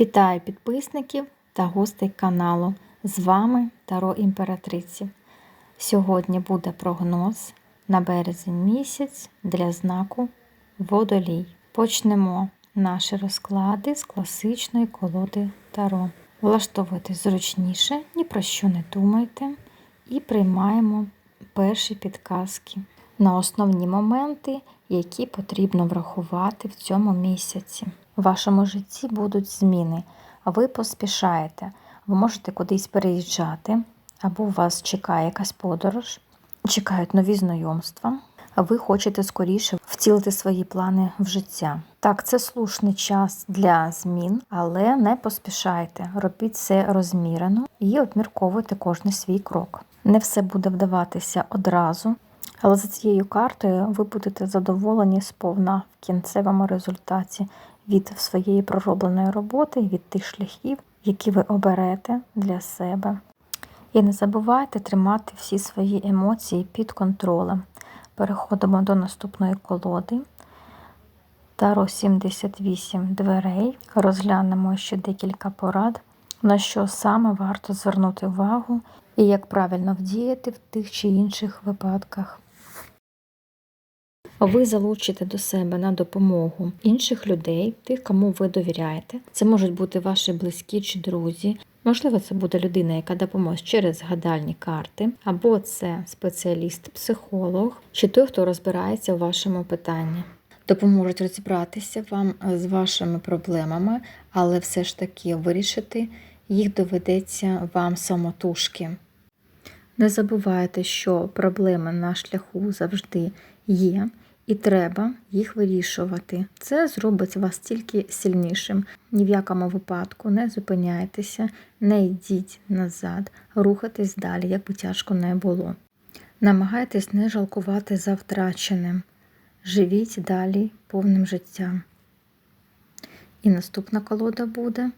Вітаю підписників та гостей каналу. З вами Таро Імператриці. Сьогодні буде прогноз на березень місяць для знаку Водолій. Почнемо наші розклади з класичної колоди Таро. Влаштовуйтесь зручніше, ні про що не думайте, і приймаємо перші підказки на основні моменти, які потрібно врахувати в цьому місяці. В вашому житті будуть зміни, ви поспішаєте. Ви можете кудись переїжджати, або у вас чекає якась подорож, чекають нові знайомства, ви хочете скоріше втілити свої плани в життя. Так, це слушний час для змін, але не поспішайте. Робіть це розмірено і обмірковуйте кожний свій крок. Не все буде вдаватися одразу. Але за цією картою ви будете задоволені сповна в кінцевому результаті від своєї проробленої роботи, від тих шляхів, які ви оберете для себе. І не забувайте тримати всі свої емоції під контролем. Переходимо до наступної колоди. Таро 78 дверей. Розглянемо ще декілька порад, на що саме варто звернути увагу і як правильно вдіяти в тих чи інших випадках. Ви залучите до себе на допомогу інших людей, тих, кому ви довіряєте. Це можуть бути ваші близькі чи друзі. Можливо, це буде людина, яка допоможе через гадальні карти, або це спеціаліст-психолог, чи той, хто розбирається у вашому питанні. Допоможуть розібратися вам з вашими проблемами, але все ж таки вирішити їх доведеться вам самотужки. Не забувайте, що проблеми на шляху завжди є, і треба їх вирішувати. Це зробить вас тільки сильнішим. Ні в якому випадку не зупиняйтеся, не йдіть назад, рухайтесь далі, як би тяжко не було. Намагайтесь не жалкувати за втраченим. Живіть далі повним життям. І наступна колода буде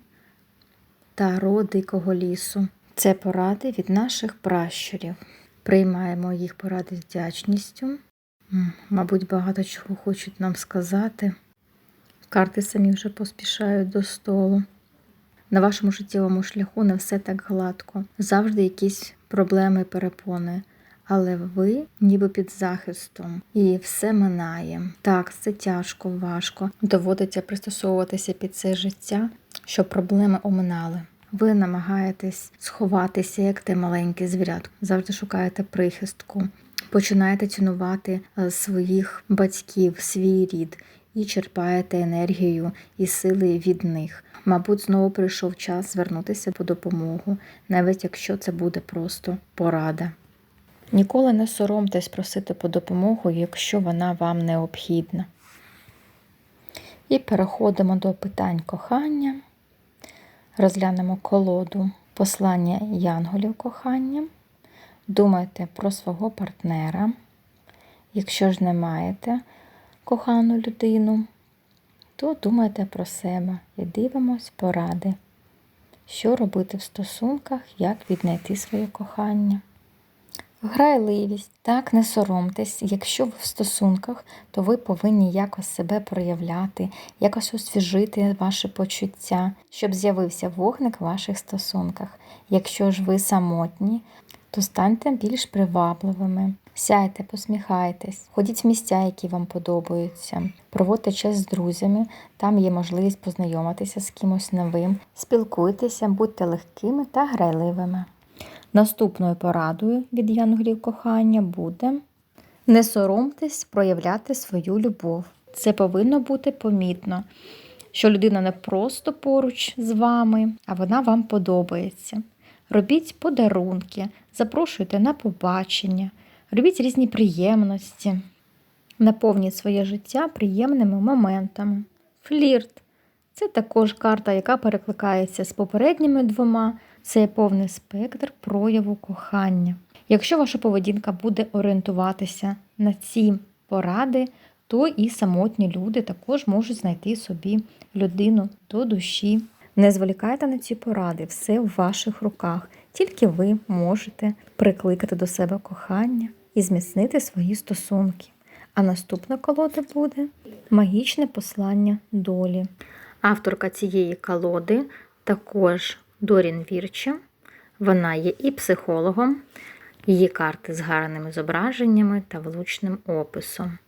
Таро Дикого лісу. Це поради від наших пращурів. Приймаємо їх поради з вдячністю. Мабуть, багато чого хочуть нам сказати. Карти самі вже поспішають до столу. На вашому життєвому шляху не все так гладко. Завжди якісь проблеми перепони. Але ви ніби під захистом, і все минає. Так, це тяжко, важко. Доводиться пристосовуватися під це життя, щоб проблеми оминали. Ви намагаєтесь сховатися, як те маленьке звірятко. Завжди шукаєте прихистку, починаєте цінувати своїх батьків, свій рід і черпаєте енергію і сили від них. Мабуть, знову прийшов час звернутися по допомогу, навіть якщо це буде просто порада. Ніколи не соромтесь просити по допомогу, якщо вона вам необхідна. І переходимо до питань кохання. Розглянемо колоду послання янголів кохання. Думайте про свого партнера. Якщо ж не маєте кохану людину, то думайте про себе і дивимось поради, що робити в стосунках, як віднайти своє кохання. Грайливість, так, не соромтесь. Якщо ви в стосунках, то ви повинні якось себе проявляти, якось освіжити ваші почуття, щоб з'явився вогник в ваших стосунках. Якщо ж ви самотні, то станьте більш привабливими. Сяйте, посміхайтесь, ходіть в місця, які вам подобаються, проводьте час з друзями, там є можливість познайомитися з кимось новим, спілкуйтеся, будьте легкими та грайливими. Наступною порадою від янголів кохання буде не соромтесь проявляти свою любов. Це повинно бути помітно, що людина не просто поруч з вами, а вона вам подобається. Робіть подарунки, запрошуйте на побачення, робіть різні приємності, наповніть своє життя приємними моментами. Флірт це також карта, яка перекликається з попередніми двома. Це повний спектр прояву кохання. Якщо ваша поведінка буде орієнтуватися на ці поради, то і самотні люди також можуть знайти собі людину до душі. Не зволікайте на ці поради, все в ваших руках. Тільки ви можете прикликати до себе кохання і зміцнити свої стосунки. А наступна колода буде магічне послання долі. Авторка цієї колоди також Дорін Вірча. Вона є і психологом, її карти з гарними зображеннями та влучним описом.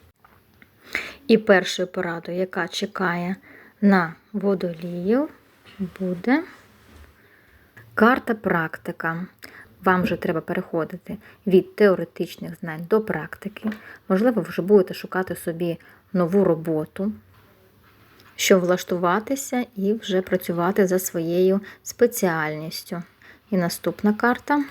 І першою порадою, яка чекає на водоліїв, буде карта практика. Вам вже треба переходити від теоретичних знань до практики. Можливо, ви вже будете шукати собі нову роботу, щоб влаштуватися і вже працювати за своєю спеціальністю. І наступна карта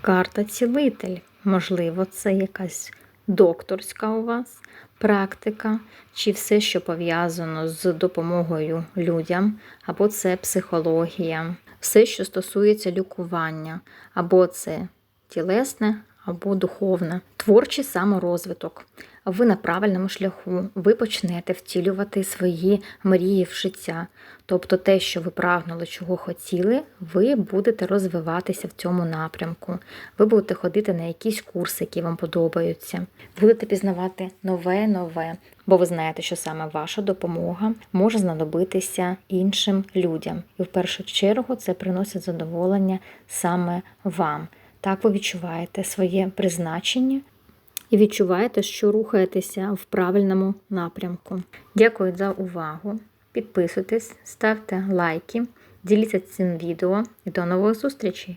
карта цілитель. Можливо, це якась докторська у вас практика, чи все, що пов'язано з допомогою людям, або це психологія, все, що стосується лікування, або це тілесне, або духовне, творчий саморозвиток. Ви на правильному шляху, ви почнете втілювати свої мрії в життя. Тобто те, що ви прагнули, чого хотіли, ви будете розвиватися в цьому напрямку. Ви будете ходити на якісь курси, які вам подобаються. Будете пізнавати нове нове, бо ви знаєте, що саме ваша допомога може знадобитися іншим людям. І в першу чергу це приносить задоволення саме вам. Так ви відчуваєте своє призначення і відчуваєте, що рухаєтеся в правильному напрямку. Дякую за увагу. Підписуйтесь, ставте лайки, діліться цим відео і до нових зустрічей!